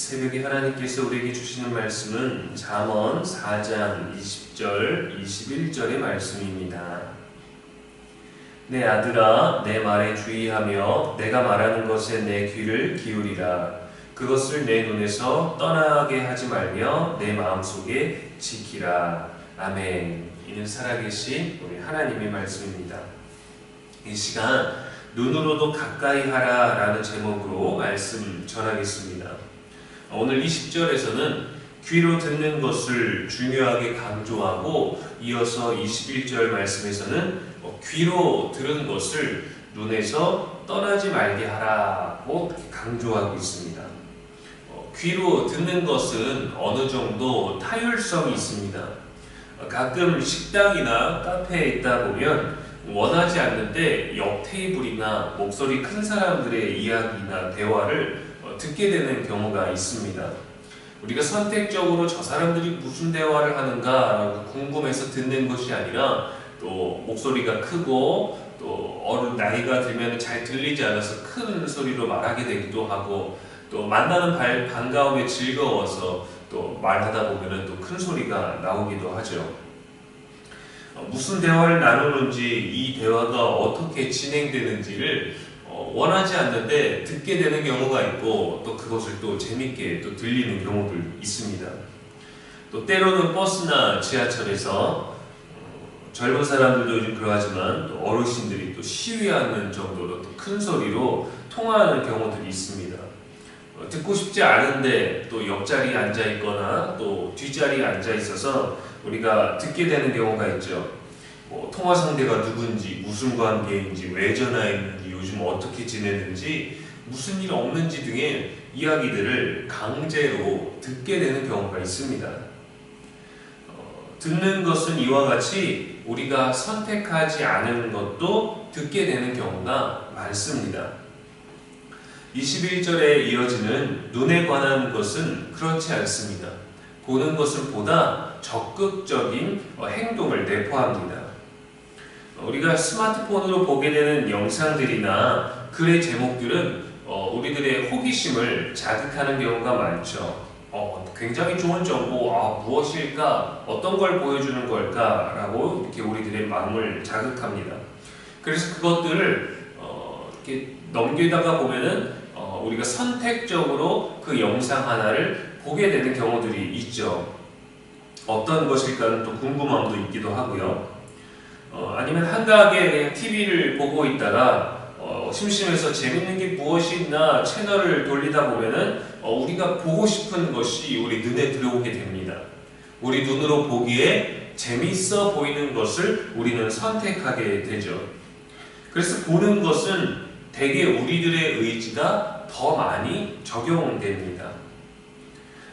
새벽에 하나님께서 우리에게 주시는 말씀은 잠언 4장 20절, 21절의 말씀입니다. 내 아들아, 내 말에 주의하며 내가 말하는 것에 내 귀를 기울이라. 그것을 내 눈에서 떠나게 하지 말며 내 마음속에 지키라. 아멘. 이는 살아계신 우리 하나님의 말씀입니다. 이 시간 눈으로도 가까이 하라 라는 제목으로 말씀 전하겠습니다. 오늘 20절에서는 귀로 듣는 것을 중요하게 강조하고 이어서 21절 말씀에서는 귀로 들은 것을 눈에서 떠나지 말게 하라고 강조하고 있습니다. 귀로 듣는 것은 어느 정도 타율성이 있습니다. 가끔 식당이나 카페에 있다 보면 원하지 않는데 옆 테이블이나 목소리 큰 사람들의 이야기나 대화를 듣게 되는 경우가 있습니다. 우리가 선택적으로 저 사람들이 무슨 대화를 하는가라고 궁금해서 듣는 것이 아니라 또 목소리가 크고 또 어른 나이가 들면 잘 들리지 않아서 큰 소리로 말하게 되기도 하고 또 만나는 발, 반가움에 즐거워서 또 말하다 보면 또큰 소리가 나오기도 하죠. 어, 무슨 대화를 나누는지 이 대화가 어떻게 진행되는지를 어, 원하지 않는데 듣게 되는 경우가 있고 또 그것을 또 재밌게 또 들리는 경우도 있습니다. 또 때로는 버스나 지하철에서 어, 젊은 사람들도 요즘 그러하지만 또 어르신들이 또 시위하는 정도로 또 큰 소리로 통화하는 경우들이 있습니다. 어, 듣고 싶지 않은데 또 옆자리에 앉아 있거나 또 뒷자리에 앉아 있어서 우리가 듣게 되는 경우가 있죠. 뭐 통화 상대가 누군지, 무슨 관계인지, 왜 전화했는지, 요즘 어떻게 지내는지, 무슨 일 없는지 등의 이야기들을 강제로 듣게 되는 경우가 있습니다. 어, 듣는 것은 이와 같이 우리가 선택하지 않은 것도 듣게 되는 경우가 많습니다. 21절에 이어지는 눈에 관한 것은 그렇지 않습니다. 보는 것을 보다 적극적인 어, 행동을 내포합니다. 어, 우리가 스마트폰으로 보게 되는 영상들이나 글의 제목들은 어, 우리들의 호기심을 자극하는 경우가 많죠. 어, 굉장히 좋은 정보, 아, 무엇일까? 어떤 걸 보여주는 걸까? 라고 이렇게 우리들의 마음을 자극합니다. 그래서 그것들을 어, 이렇게 넘기다가 보면은 어, 우리가 선택적으로 그 영상 하나를 보게 되는 경우들이 있죠. 어떤 것일까는 또 궁금함도 있기도 하고요. 어, 아니면 한가하게 TV를 보고 있다가 어, 심심해서 재밌는 게 무엇이 있나 채널을 돌리다 보면은 어, 우리가 보고 싶은 것이 우리 눈에 들어오게 됩니다. 우리 눈으로 보기에 재밌어 보이는 것을 우리는 선택하게 되죠. 그래서 보는 것은 대개 우리들의 의지가 더 많이 적용됩니다.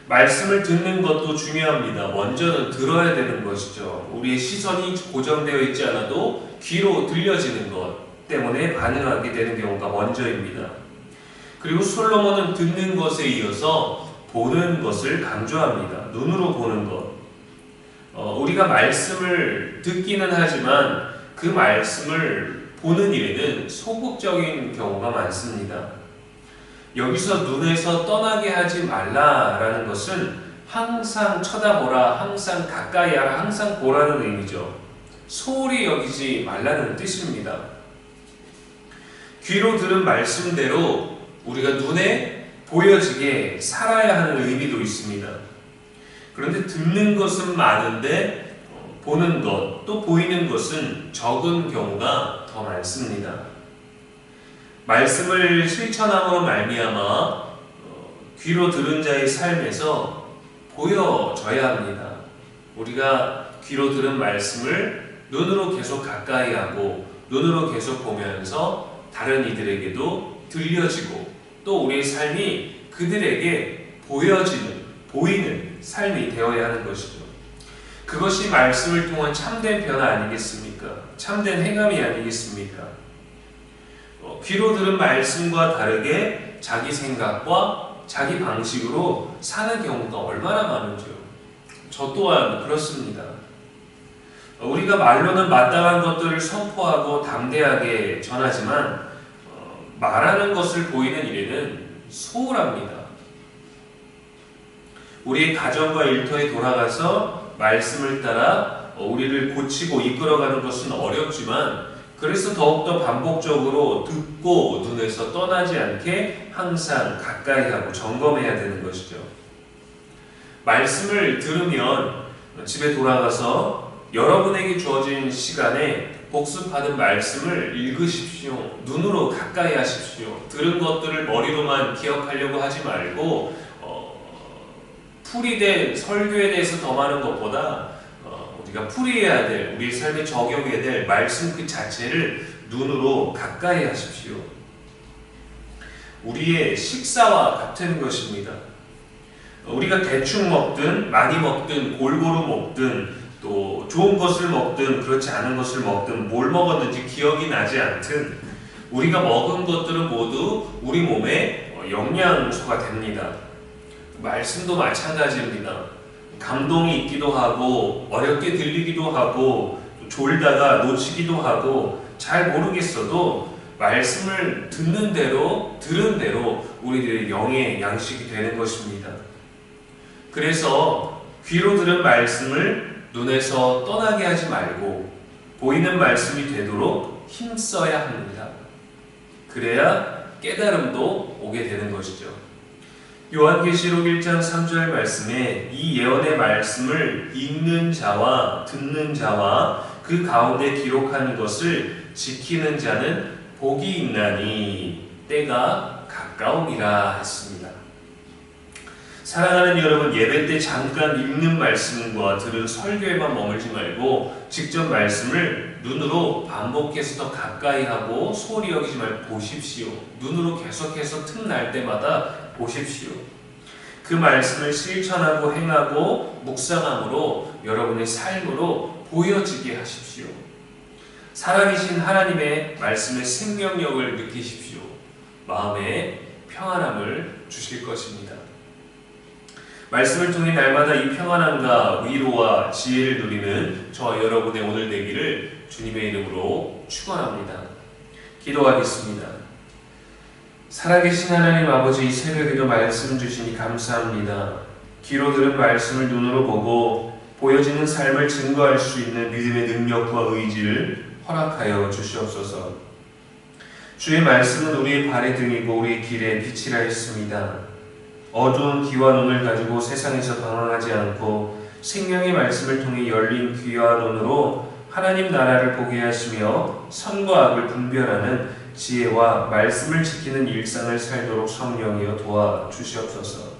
말씀을 듣는 것도 중요합니다. 먼저는 들어야 되는 것이죠. 우리의 시선이 고정되어 있지 않아도 귀로 들려지는 것 때문에 반응하게 되는 경우가 먼저입니다. 그리고 솔로몬은 듣는 것에 이어서 보는 것을 강조합니다. 눈으로 보는 것. 어, 우리가 말씀을 듣기는 하지만 그 말씀을 보는 일에는 소극적인 경우가 많습니다. 여기서 눈에서 떠나게 하지 말라라는 것은 항상 쳐다보라, 항상 가까이 하라, 항상 보라는 의미죠. 소홀히 여기지 말라는 뜻입니다. 귀로 들은 말씀대로 우리가 눈에 보여지게 살아야 하는 의미도 있습니다. 그런데 듣는 것은 많은데 어, 보는 것, 또 보이는 것은 적은 경우가 더 많습니다. 말씀을 실천함으로 말미암아 어, 귀로 들은 자의 삶에서 보여져야 합니다. 우리가 귀로 들은 말씀을 눈으로 계속 가까이 하고 눈으로 계속 보면서 다른 이들에게도 들려지고 또 우리의 삶이 그들에게 보여지는 보이는 삶이 되어야 하는 것이죠. 그것이 말씀을 통한 참된 변화 아니겠습니까? 참된 행함이 아니겠습니까? 귀로 들은 말씀과 다르게 자기 생각과 자기 방식으로 사는 경우가 얼마나 많은지요. 저 또한 그렇습니다. 우리가 말로는 마땅한 것들을 선포하고 담대하게 전하지만 어, 말하는 것을 보이는 일에는 소홀합니다. 우리의 가정과 일터에 돌아가서 말씀을 따라 어, 우리를 고치고 이끌어가는 것은 어렵지만 그래서 더욱더 반복적으로 듣고 눈에서 떠나지 않게 항상 가까이 하고 점검해야 되는 것이죠. 말씀을 들으면 집에 돌아가서 여러분에게 주어진 시간에 복습받은 말씀을 읽으십시오. 눈으로 가까이 하십시오. 들은 것들을 머리로만 기억하려고 하지 말고 어, 풀이된 설교에 대해서 더 많은 것보다 어, 우리가 풀이해야 될 우리 삶에 적용해야 될 말씀 그 자체를 눈으로 가까이 하십시오. 우리의 식사와 같은 것입니다. 우리가 대충 먹든 많이 먹든 골고루 먹든 또 좋은 것을 먹든 그렇지 않은 것을 먹든 뭘 먹었는지 기억이 나지 않든 우리가 먹은 것들은 모두 우리 몸에 어, 영양소가 됩니다. 말씀도 마찬가지입니다. 감동이 있기도 하고 어렵게 들리기도 하고 졸다가 놓치기도 하고 잘 모르겠어도 말씀을 듣는 대로 들은 대로 우리들의 영의 양식이 되는 것입니다. 그래서 귀로 들은 말씀을 눈에서 떠나게 하지 말고 보이는 말씀이 되도록 힘써야 합니다. 그래야 깨달음도 오게 되는 것이죠. 요한계시록 1장 3절 말씀에 이 예언의 말씀을 읽는 자와 듣는 자와 그 가운데 기록하는 것을 지키는 자는 복이 있나니 때가 가까움이라 했습니다. 사랑하는 여러분, 예배 때 잠깐 읽는 말씀과 들은 설교에만 머물지 말고 직접 말씀을 눈으로 반복해서 더 가까이 하고 소홀히 여기지 말고 보십시오. 눈으로 계속해서 틈날 때마다 보십시오. 그 말씀을 실천하고 행하고 묵상함으로 여러분의 삶으로 보여지게 하십시오. 살아계신 하나님의 말씀의 생명력을 느끼십시오. 마음에 평안함을 주실 것입니다. 말씀을 통해 날마다 이 평안함과 위로와 지혜를 누리는 저와 여러분의 오늘 되기를 주님의 이름으로 축원합니다. 기도하겠습니다. 살아계신 하나님 아버지 이 새벽에도 말씀 주시니 감사합니다. 귀로 들은 말씀을 눈으로 보고 보여지는 삶을 증거할 수 있는 믿음의 능력과 의지를 허락하여 주시옵소서. 주의 말씀은 우리의 발의 등이고 우리의 길에 빛이라 했습니다. 어두운 귀와 눈을 가지고 세상에서 방황하지 않고 생명의 말씀을 통해 열린 귀와 눈으로 하나님 나라를 보게 하시며 선과 악을 분별하는 지혜와 말씀을 지키는 일상을 살도록 성령이여 도와 주시옵소서.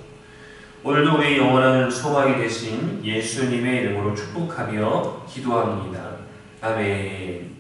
오늘도 우리 영원한 소망이 되신 예수님의 이름으로 축복하며 기도합니다. 아멘.